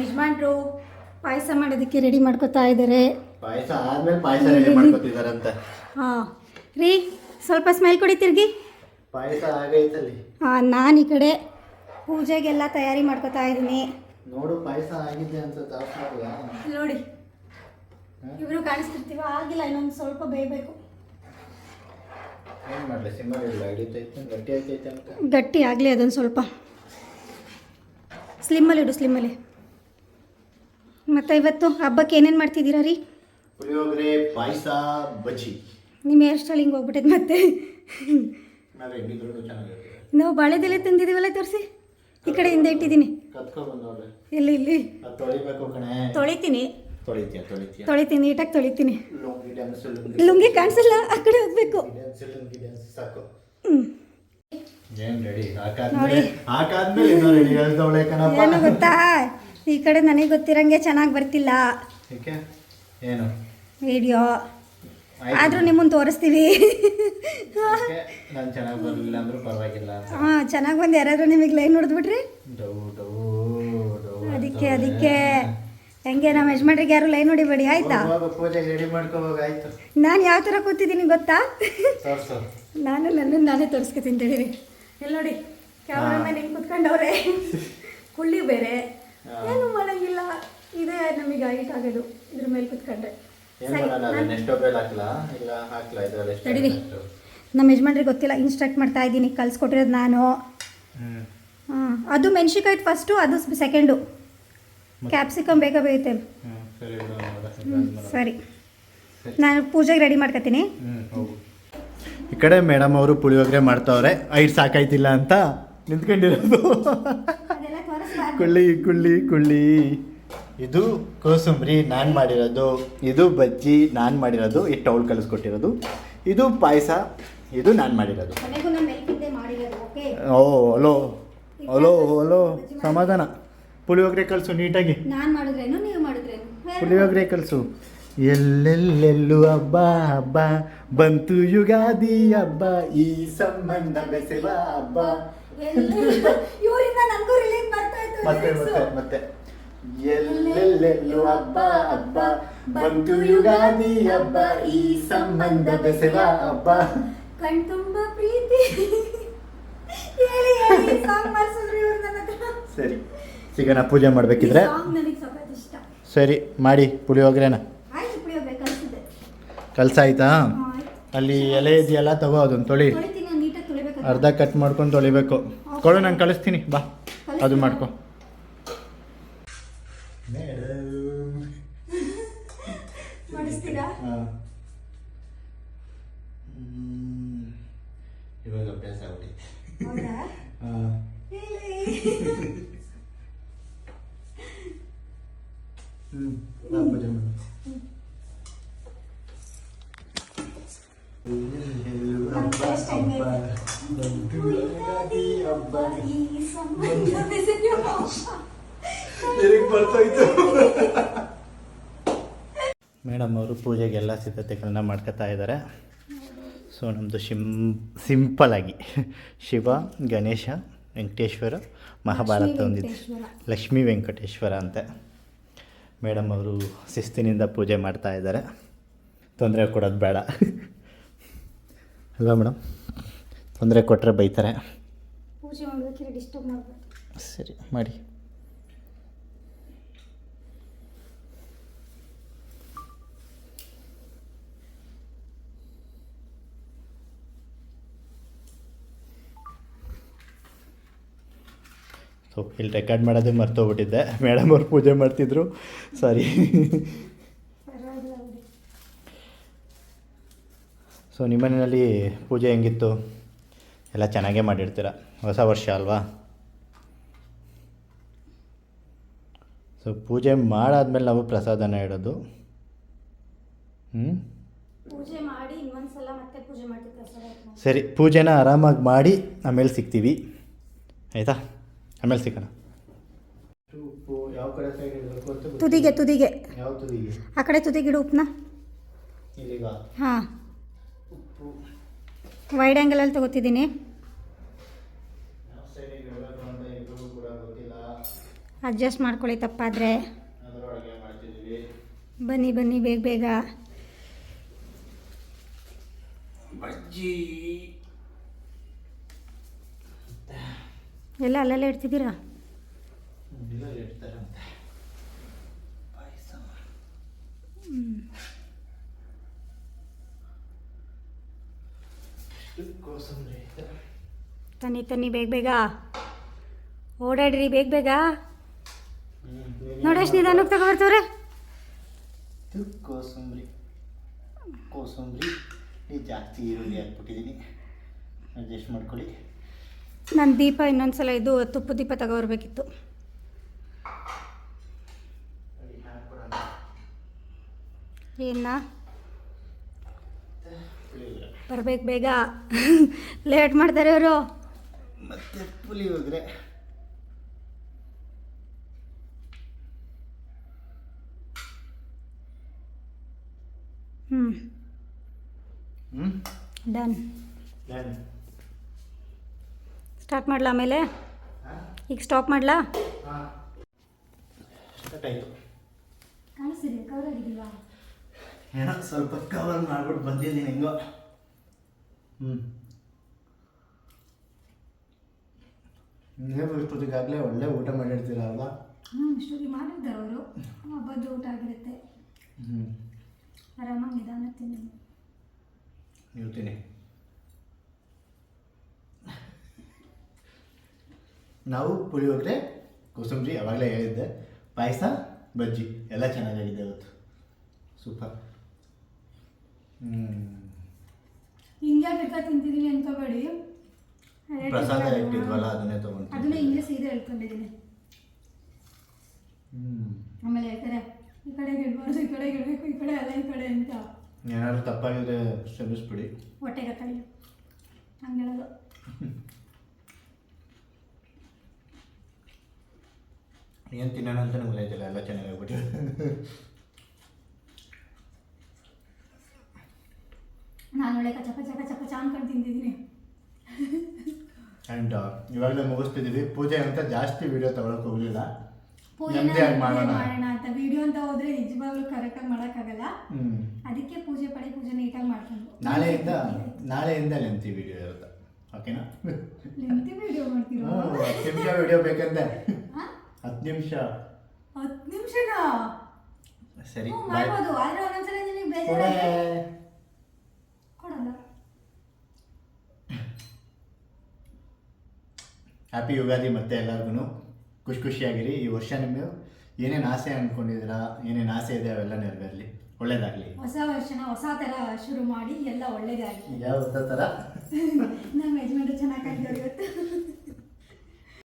ಯಜಮಾನ್ರು ಪಾಯಸ ಮಾಡೋದಕ್ಕೆ ರೆಡಿ ಮಾಡ್ಕೊತಾ ಇದ್ದಾರೆ ಪಾಯಸ ಆದ್ಮೇಲೆ ಪಾಯಸ ರೆಡಿ ಮಾಡ್ಕೊತಿದಾರಂತೆ. ಹಾಂ. ರೀ ಸ್ವಲ್ಪ ಸ್ಮೈಲ್ ಕೊಡಿ ತಿರ್ಗಿ. ಪಾಯಸ ಆಗೈತಲ್ಲಿ ಹಾಂ ನಾನು ಈ ಕಡೆ ಪೂಜೆಗೆಲ್ಲ ತಯಾರಿ ಮಾಡ್ಕೊತಾ ಇದ್ದೀನಿ. ನೋಡು ಪಾಯಸ ಆಗಿದೆ ಅಂತ ನೋಡಿ ಇವರು ಕಾಣಿಸ್ತಿರ್ತೀವ? ಆಗಿಲ್ಲ ಇನ್ನೊಂದು ಸ್ವಲ್ಪ ಬೇಯಬೇಕು. ಏನ್ ಮಾಡ್ಲಿ ಗಟ್ಟಿ ಅಂತ. ಗಟ್ಟಿ ಆಗಲಿ ಅದೊಂದು ಸ್ವಲ್ಪ. ಸ್ಲಿಮ್ಮಲ್ಲಿ ಇಡು ಸ್ಲಿಮ್ಮಲ್ಲಿ ಮತ್ತು ಇವತ್ತು ಹಬ್ಬಕ್ಕೆ ಏನೇನು ಮಾಡ್ತಿದ್ದೀರಾ ರೀ? ಪುಳಿಯೋಗರೆ ಪಾಯಸ ಬಜ್ಜಿ. ನಿಮ್ಮ ಹೇರ್ ಸ್ಟೈಲ್ ಹಿಂಗೆ ಹೋಗ್ಬಿಟ್ಟೈತೆ ಮತ್ತೆ. ನಾವ್ ಬಾಳೆದೆಲೆ ತಂದಿದ್ದೀವಲ್ಲ ತೋರಿಸಿ? ಈ ಕಡೆಯಿಂದ ಇಟ್ಟಿದ್ದೀನಿ. ಕತ್ಕೊ ಬಂದವ್ರೆ ಇಲ್ಲಿ ಇಲ್ಲಿ. ಅದು ತೊಳಿಬೇಕು ಕಣೆ. ತೊಳಿತೀನಿ. ತೊಳಿತೀಯ ತೊಳಿತೀಯ? ತೊಳಿತೀನಿ ನೀಟಾಗಿ ತೊಳಿತೀನಿ. ಲುಂಗಿ ಡ್ಯಾನ್ಸ್ ಲುಂಗಿ. ಲುಂಗಿ ಕಾಣಿಸಲ್ಲ ಆ ಕಡೆ ಹೋಗ್ಬೇಕು. ಡ್ಯಾನ್ಸ್ ಲುಂಗಿ ಡ್ಯಾನ್ಸ್ ಸಾಕು. ಹ್ಞೂ ರೆಡಿ ಹಾಕಾದ್ಮೇಲೆ ಹಾಕಾದ್ಮೇಲೆ ಇನ್ನೂ ರೆಡಿ ಹೇಳ್ದವಳೆ ಕಣಪ್ಪ. ಏನು ಗೊತ್ತಾ? ಈ ಕಡೆ ನನಗೆ ಗೊತ್ತಿರಂಗೆ ಚೆನ್ನಾಗಿ ಬರ್ತಿಲ್ಲ. ಏನು? ವಿಡಿಯೋ. ಆದರೂ ನಿಮ್ಮನ್ನು ತೋರಿಸ್ತೀವಿ. ಹಾಂ ಚೆನ್ನಾಗಿ ಬಂದು ಯಾರಾದರೂ ನಿಮಗೆ ಲೈನ್ ಹೊಡೆದ್ಬಿಟ್ರಿ? ಡೌ ಅದಕ್ಕೆ ಅದಕ್ಕೆ. ಹೆಂಗೆ ನಮ್ಮ ಯಜಮಾನ್ರಿಗೆ ಯಾರು ಲೈನ್ ಹೊಡಿಬೇಡಿ ಆಯ್ತಾ? ನಾನು ಯಾವ ಥರ ಕೂತಿದ್ದೀನಿ ಗೊತ್ತಾ? ನಾನು ನನ್ನ ನಾನೇ ತೋರಿಸ್ಕೊತೀನಿ ತಿಳಿರಿ ಇಲ್ಲಿ ನೋಡಿ ಕ್ಯಾಮ್ರಾಮನ್ ಹಿಂಗೆ ಕುತ್ಕೊಂಡವ್ರೆ. ಕುಳ್ಳಿ ಬೇರೆ. ಏನು ಮಾಡಂಗಿಲ್ಲ ಇದೇ ನಮಗೆ ಹೈಟ್ ಆಗೋದು. ಇದ್ರ ಮೇಲೆ ಕುತ್ಕೊಂಡ್ರೆ ನಡೀರಿ. ನಮ್ಮ ಯಜಮಾನ್ರಿಗೆ ಗೊತ್ತಿಲ್ಲ. ಇನ್ಸ್ಟ್ರಕ್ಟ್ ಮಾಡ್ತಾ ಇದ್ದೀನಿ. ಕಲ್ಸ್ಕೊಟ್ಟಿರೋದು ನಾನು. ಹಾಂ. ಅದು ಮೆಣಸಿನ್ಕಾಯಿ ಫಸ್ಟು ಅದು ಸೆಕೆಂಡು ಕ್ಯಾಪ್ಸಿಕಮ್ ಬೇಗ ಬೇಯುತ್ತೆ. ಸರಿ ನಾನು ಪೂಜೆಗೆ ರೆಡಿ ಮಾಡ್ಕೊತೀನಿ ಈ ಕಡೆ ಮೇಡಮ್ ಅವರು ಪುಳಿಯೋಗರೆ ಮಾಡ್ತಾವ್ರೆ. ಐಟ್ ಸಾಕಾಯ್ತಿಲ್ಲ ಅಂತ ನಿಂತ್ಕೊಂಡಿರೋದು. ಕುಳ್ಳಿ ಕುಳ್ಳಿ ಕುಳ್ಳಿ. ಇದು ಕೋಸಂಬರಿ ನಾನು ಮಾಡಿರೋದು. ಇದು ಬಜ್ಜಿ ನಾನು ಮಾಡಿರೋದು. ಇಟ್ಟು ಅವಳು ಕಲಿಸ್ಕೊಟ್ಟಿರೋದು. ಇದು ಪಾಯಸ. ಇದು ನಾನು ಮಾಡಿರೋದು. ಕೊನೆಗೂ ನಾನು ಮೆಲ್ಕಿದ್ದೆ ಮಾಡಿರೋದು ಓಕೆ ಓ ಹಲೋ ಹಲೋ ಹಲೋ ಸಮಾಧಾನ. ಪುಳಿಯೋಗರೆ ಕಲಿಸು ನೀಟಾಗಿ. ನಾನು ಮಾಡಿದ್ರೇನು ನೀವು ಮಾಡಿದ್ರೇನು? ಪುಳಿಯೋಗರೆ ಕಲಿಸು. ಎಲ್ಲೆಲ್ಲೆಲ್ಲು ಹಬ್ಬ ಹಬ್ಬ. ಬಂತು ಯುಗಾದಿ ಹಬ್ಬ. ಈ ಸಂಬಂಧ ಬೆಸೆವ ಹಬ್ಬ. ಇವರಿಂದ ನನಗೂ ರಿಲೀಸ್ ಮಾಡ್ತಾ ಇತ್ತು ಮತ್ತೆ ಮತ್ತೆ ಮತ್ತೆ. ಎಲ್ಲೆಲ್ಲೆಲ್ಲೂ ಹಬ್ಬ ಹಬ್ಬ ಬಂತು ಯುಗಾದಿ ಹಬ್ಬ ಈ ಸಂಬಂಧ ಬೆಸೆವ ಹಬ್ಬ. ಪ್ರೀತಿ. ಹೇಳಿ ಹೇಳಿ ಸಾಂಗ್ ಮಾಡ್ಸಿದ್ರು ಇವ್ರು ನನ್ನ ಹತ್ರ. ಸರಿ ಸಿಗೋಣ ಪೂಜೆ ಮಾಡಬೇಕಿದ್ರೆ. ಸಾಂಗ್ ನನಗೆ ಸಖತ್ ಇಷ್ಟ. ಸರಿ ಮಾಡಿ ಪುಳಿ ಆಯ್ತು ಪುಳಿಯೋಗರೆ ಕಲ್ಸಾಯ್ತಾ ಅಲ್ಲಿ ಎಲೆ ಇದೆಯಲ್ಲ ತಗೋ ಅದನ್ನು ತೊಳಿ. ತೊಳಿತೀನಿ. ಅರ್ಧ ಕಟ್ ಮಾಡ್ಕೊಂಡು ತೊಳಿಬೇಕು. ಕೊಡು ನಾನು ಕಳಿಸ್ತೀನಿ. ಬಾ. ಅದು ಮಾಡ್ಕೊ. ಇವಾಗ ಅಭ್ಯಾಸ ಹ್ಞೂ ಮೇಡಮ್ ಅವರು ಪೂಜೆಗೆಲ್ಲ ಸಿದ್ಧತೆಗಳನ್ನ ಮಾಡ್ಕೊತಾ ಇದ್ದಾರೆ. ಸೊ ನಮ್ಮದು ಶಿಂ ಆಗಿ. ಶಿವ ಗಣೇಶ ವೆಂಕಟೇಶ್ವರ ಮಹಾಭಾರತ ಹೊಂದಿದೆ. ಲಕ್ಷ್ಮೀ ವೆಂಕಟೇಶ್ವರ ಅಂತೆ. ಮೇಡಮ್ ಅವರು ಶಿಸ್ತಿನಿಂದ ಪೂಜೆ ಮಾಡ್ತಾ ಇದ್ದಾರೆ. ತೊಂದರೆ ಕೊಡೋದು ಬೇಡ. ಅಲ್ವಾ ಮೇಡಮ್? ತೊಂದರೆ ಕೊಟ್ಟರೆ ಬೈತಾರೆ. ಪೂಜೆ ಮಾಡ್ಬೇಕಾದ್ರೆ ಡಿಸ್ಟರ್ಬ್ ಮಾಡ್ಬಾರ್ದು ಸರಿ ಮಾಡಿ. ಸೊ ಇಲ್ಲಿ ರೆಕಾರ್ಡ್ ಮಾಡೋದೇ ಮರ್ತೋಗ್ಬಿಟ್ಟಿದ್ದೆ. ಮೇಡಮ್ ಅವ್ರು ಪೂಜೆ ಮಾಡ್ತಿದ್ರು. ಸಾರಿ ಸೊ ನಿಮ್ಮ ಮನೆಯಲ್ಲಿ ನಿಮ್ಮನೆಯಲ್ಲಿ ಪೂಜೆ ಹೆಂಗಿತ್ತು? ಎಲ್ಲ ಚೆನ್ನಾಗೇ ಮಾಡಿರ್ತೀರ? ಹೊಸ ವರ್ಷ ಅಲ್ವಾ? ಸೊ ಪೂಜೆ ಮಾಡಾದ್ಮೇಲೆ ನಾವು ಪ್ರಸಾದನ ಇಡೋದು. ಹ್ಞೂ ಪೂಜೆ ಮಾಡಿ ಇನ್ನೊಂದ್ಸಲ ಮತ್ತೆ ಪೂಜೆ ಮಾಡ್ತಿದ್ದೆ ಸರ್ ಸರಿ ಪೂಜೆನ ಆರಾಮಾಗಿ ಮಾಡಿ ಆಮೇಲೆ ಸಿಗ್ತೀವಿ. ಆಯಿತಾ? ಆಮೇಲೆ ಸಿಗೋಣ. ಯಾವ ಕಡೆ ಸೈಡ್ ಇಡಬೇಕು ತುದಿಗೆ ತುದಿಗೆ. ಯಾವ ತುದಿಗೆ? ಆ ಕಡೆ ತುದಿಗಿಡು ಉಪ್ಪನ್ನ ಇಲ್ಲಿಗ? ಹಾಂ. ವೈಡ್ ಆ್ಯಂಗಲಲ್ಲಿ ತಗೋತಿದ್ದೀನಿ. ಅಡ್ಜಸ್ಟ್ ಮಾಡ್ಕೊಳ್ಳಿ ತಪ್ಪಾದರೆ. ಬನ್ನಿ ಬನ್ನಿ ಬೇಗ ಬೇಗ. ಬಜ್ಜಿ. ಎಲ್ಲ ಅಲ್ಲೆಲ್ಲ ಇಡ್ತಿದ್ದೀರಾ? ಇಲ್ಲ ಇಡ್ತಾರಂತೆ ಪಾಯಸ ಕೋಸಂಬರಿ. ತನ್ನಿ ತನ್ನಿ ಬೇಗ ಬೇಗ. ಓಡಾಡ್ರಿ ಬೇಗ ಬೇಗ. ನೋಡಿ ನೋಡಷ್ಟು ನಿಧಾನಕ್ಕೆ ತಗೊಬರ್ತವ್ರೆ ಕೋಸಂಬರಿ. ಕೋಸಂಬರಿ. ಜಾಸ್ತಿ ಈರುಳ್ಳಿ ಹಾಕ್ಬಿಟ್ಟಿದ್ದೀನಿ ಅಡ್ಜಸ್ಟ್ ಮಾಡ್ಕೊಳ್ಳಿ. ನಾನು ದೀಪ ಇನ್ನೊಂದ್ಸಲ ಇದು ತುಪ್ಪ ದೀಪ ತಗೋಬರ್ಬೇಕಿತ್ತು. ಏನ. ಬರ್ಬೇಕು ಬೇಗ. ಲೇಟ್ ಮಾಡ್ತಾರೆ ಅವರು. ಮತ್ತೆ ಪುಳಿಯೋಗರೆ ಹ್ಞೂ ಹ್ಞೂ ಡನ್ ಡನ್ ಸ್ಟಾರ್ಟ್ ಮಾಡ್ಲಾ ಆಮೇಲೆ? ಈಗ ಸ್ಟಾಪ್ ಮಾಡಲಾ? ಹಾಂ. ಸ್ಟಾರ್ಟ್ ಆಯಿತು. ಕಾಣಿಸ್ತಿದೆ ಕವರ್ ಆಗಿದೆಯಾ ಏನೋ ಸ್ವಲ್ಪ ಕವರ್ ಮಾಡ್ಬಿಟ್ಟು ಬಂದಿದ್ದೀನಿ ಹೆಂಗೋ. ನೀವು ಇಷ್ಟೊತ್ತಿಗಾಗಲೇ ಒಳ್ಳೆ ಊಟ ಮಾಡಿರ್ತೀರ ಅಲ್ವಾ? ಹ್ಞೂ ಇಷ್ಟೊತ್ತಿಗೆ ಮಾಡಿದ್ದಾರೆ ಅವರು. ಹಬ್ಬದ ಊಟ ಆಗಿರುತ್ತೆ. ಹ್ಞೂ ಆರಾಮಾಗಿ ನಿಧಾನ ತಿನ್ನಿ. ಇರ್ತೀನಿ ನಾವು ಪುಳಿಯೋಗರೆ ಕೋಸಂಬರಿ ಅವಾಗಲೇ ಹೇಳಿದ್ದೆ. ಪಾಯಸ ಬಜ್ಜಿ ಎಲ್ಲ ಚೆನ್ನಾಗಾಗಿದೆ ಇವತ್ತು ಸೂಪರ್. ಹ್ಞೂ ಹಿಂಗೆ ಬಿಟ್ಟ ತಿಂತಿದೀನಿ ಅನ್ಕೋಬೇಡಿ. ಪ್ರಸಾದ ಇಟ್ಟಿದ್ವಲ್ಲ ಅದನ್ನೇ ಅದನ್ನ ತೊಗೊಂಡು ಹಿಂಗೆ ಸೀದಾ ಹೇಳ್ಕೊಂಡಿದ್ದೀನಿ ಆಮೇಲೆ ಹೇಳ್ತಾರೆ ಈ ಕಡೆ ಇಡ್ಬಾರ್ದು ಈ ಕಡೆ ಗಿಡಬೇಕು ಈ ಕಡೆ ಅಲ್ಲ ಈ ಕಡೆ ಅಂತ. ಏನಾದ್ರು ತಪ್ಪಾಗಿದ್ರೆ ಕ್ಷಮಿಸ್ಬಿಡಿ. ಹೊಟ್ಟೆಗೆ ಕೈ ಹಂಗೆ ಹೇಳೋದು. ಏನು ತಿನ್ನೋಣ ಅಂತ ನಂಗೆ ಗೊತ್ತಾಯ್ತಿಲ್ಲ ಎಲ್ಲ ಚೆನ್ನಾಗಿ ಚೆನ್ನಾಗಾಗ್ಬಿಟ್ಟಿದೆ ನಾನು ಒಳ್ಳೆ ಕಚ ಕಚ ಕಚ ಕಚ ಅನ್ಕೊಂಡು ತಿಂತಿದ್ದೀನಿ ಆ್ಯಂಡ್ ಇವಾಗಲೇ ಮುಗಿಸ್ತಿದ್ದೀವಿ. ಪೂಜೆ ಅಂತ ಜಾಸ್ತಿ ವಿಡಿಯೋ ತಗೊಳಕ್ ಹೋಗಲಿಲ್ಲ. ನೆಮ್ಮದಿಯಾಗಿ ಮಾಡೋಣ. ಮಾಡೋಣ ಅಂತ. ವಿಡಿಯೋ ಅಂತ ಹೋದ್ರೆ ನಿಜವಾಗ್ಲೂ ಕರೆಕ್ಟಾಗಿ ಮಾಡೋಕ್ಕಾಗಲ್ಲ. ಹ್ಮ್. ಅದಕ್ಕೆ ಪೂಜೆ ಪಡೆ ಪೂಜೆ ನೀಟಾಗಿ ಮಾಡ್ಕೊಂಡು. ನಾಳೆಯಿಂದ ನಾಳೆಯಿಂದ ಲೆಂತಿ ವಿಡಿಯೋ ಇರುತ್ತೆ. ಓಕೆನಾ ಲೆಂತಿ ವಿಡಿಯೋ ಮಾಡ್ತೀರೋ? ಹ್ಞೂ ಹತ್ತು ನಿಮಿಷ ವಿಡಿಯೋ ಬೇಕಂತೆ. ಹಾ? ಹತ್ತು ನಿಮಿಷ. ಹತ್ತು ನಿಮಿಷನಾ? ಸರಿ ಹ್ಞೂ, ಬಾಯ್ ಮಾಡ್ಬೋದು. ಆದ್ರೆ ಒಂದೊಂದ್ಸಲ ನಿಮಗೆ ಬೇಜಾರಾದ್ರೆ? ಹ್ಯಾಪಿ ಯುಗಾದಿ ಮತ್ತೆ ಎಲ್ಲರಿಗೂ ಖುಷಿ ಖುಷಿಯಾಗಿರಿ. ಈ ವರ್ಷ ನಿಮ್ಮ ಏನೇನು ಆಸೆ ಅಂದ್ಕೊಂಡಿದ್ದೀರಾ ಏನೇನು ಆಸೆ ಇದೆ ಅವೆಲ್ಲ ನೆರವೇರಲಿ. ಒಳ್ಳೇದಾಗಲಿ. ಹೊಸ ವರ್ಷನ ಹೊಸ ತರ ಶುರು ಮಾಡಿ ಎಲ್ಲ ಒಳ್ಳೇದಾಗಲಿ. ಯಾವ ಥರ ನಮ್ಮ ಯಜಮಾನ್ರು ಚೆನ್ನಾಗಿ